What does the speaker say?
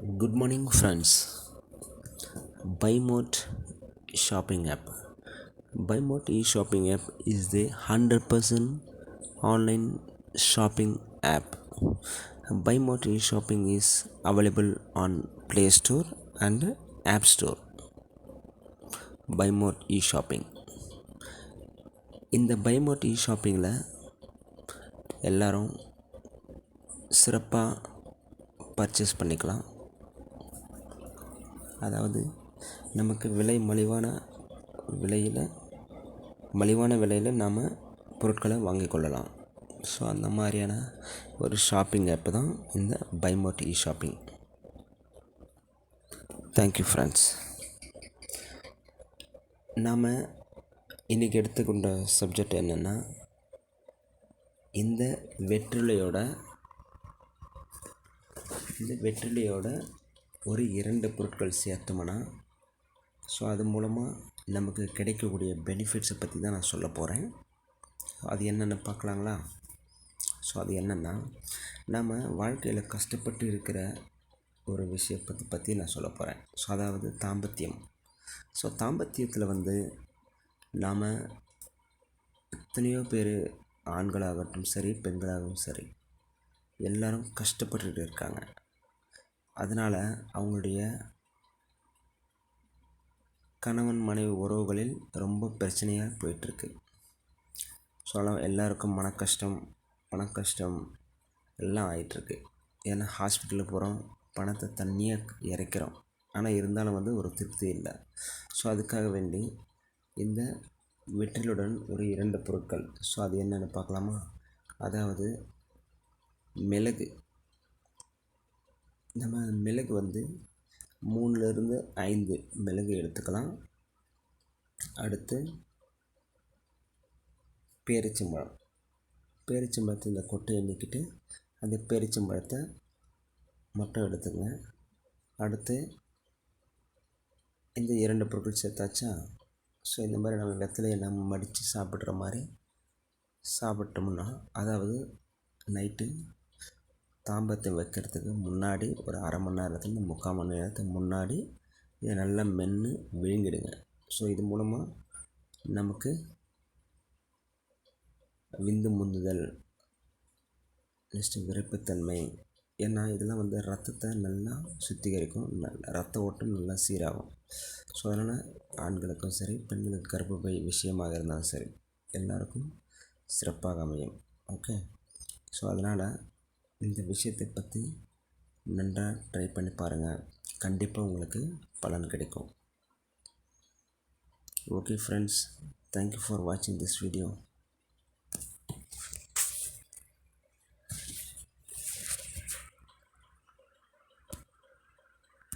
Good morning, friends. BuyMote shopping app. BuyMote e-shopping app is the 100% online shopping app. BuyMote e-shopping is available on Play Store and App Store. BuyMote e-shopping. இந்த பைமோட் இ ஷாப்பிங்கில் எல்லாரும் சிறப்பாக purchase பண்ணிக்கலாம் அதாவது நமக்கு விலை மலிவான விலையில் மலிவான விலையில் நாம் பொருட்களை வாங்கிக் கொள்ளலாம். ஸோ அந்த மாதிரியான ஒரு ஷாப்பிங் ஆப்பு தான் இந்த பைமோட் e shopping thank you friends நாம் இன்றைக்கி எடுத்துக்கொண்ட சப்ஜெக்ட் என்னென்னா இந்த வெற்றிலையோட இந்த வெற்றிலையோட ஒரு இரண்டு பொருட்கள் சேர்த்தோம்னா ஸோ அது மூலமாக நமக்கு கிடைக்கக்கூடிய பெனிஃபிட்ஸை பற்றி தான் நான் சொல்ல போகிறேன் அது என்னென்னு பார்க்கலாங்களா? ஸோ அது என்னென்னா நாம் வாழ்க்கையில் கஷ்டப்பட்டு இருக்கிற ஒரு விஷயத்தை பற்றி நான் சொல்ல போகிறேன் ஸோ அதாவது தாம்பத்தியம். ஸோ தாம்பத்தியத்தில் வந்து நாம் எத்தனையோ பேர் ஆண்களாகட்டும் சரி பெண்களாகவும் சரி எல்லோரும் கஷ்டப்பட்டுட்டு இருக்காங்க. அதனால் அவங்களுடைய கணவன் மனைவி உறவுகளில் ரொம்ப பிரச்சனையாக போயிட்டுருக்கு. ஸோ எல்லாருக்கும் மன கஷ்டம் பண கஷ்டம் எல்லாம் ஆகிட்டுருக்கு ஏன்னா ஹாஸ்பிட்டலுக்கு போகிறோம் பணத்தை தண்ணியாக இறைக்கிறோம். ஆனால் இருந்தாலும் வந்து ஒரு திருப்தி இல்லை. ஸோ அதுக்காக வேண்டி இந்த வெற்றிலுடன் ஒரு இரண்டு பொருட்கள். ஸோ அது என்னென்னு பார்க்கலாமா? அதாவது மிளகு. நம்ம மிளகு வந்து மூணுலேருந்து ஐந்து மிளகு எடுத்துக்கலாம். அடுத்து பேரிச்சம்பழம் பேரிச்சம்பழத்தை இந்த கொட்டையை நீக்கிட்டு அந்த பேரிச்சம்பழத்தை மட்டும் எடுத்துங்க. அடுத்து இந்த இரண்டு பொருட்கள் சேர்த்தாச்சா? ஸோ இந்த மாதிரி நம்ம வெத்தலையை நம்ம மடித்து சாப்பிட்ற மாதிரி சாப்பிட்டோம்னா அதாவது நைட்டு தாம்பத்தை வைக்கிறதுக்கு முன்னாடி ஒரு அரை மணி நேரத்துலேருந்து முக்கால் மணி நேரத்துக்கு முன்னாடி இதை நல்லா மென்று விழுங்கிடுங்க. ஸோ இது மூலமாக நமக்கு விந்து முந்துதல் நெக்ஸ்ட்டு விருப்பத்தன்மை ஏன்னா இதெல்லாம் வந்து ரத்தத்தை நல்லா சுத்திகரிக்கும் ரத்த ஓட்டம் நல்லா சீராகும். ஸோ அதனால் ஆண்களுக்கும் சரி பெண்களுக்கு கர்ப்பப்பை விஷயமாக இருந்தாலும் சரி எல்லாருக்கும் சிறப்பாக அமையும். ஓகே ஸோ அதனால் இந்த விஷயத்தை பற்றி நன்றாக ட்ரை பண்ணி பாருங்கள் கண்டிப்பாக உங்களுக்கு பலன் கிடைக்கும். Okay friends thank you for வாட்சிங் திஸ் வீடியோ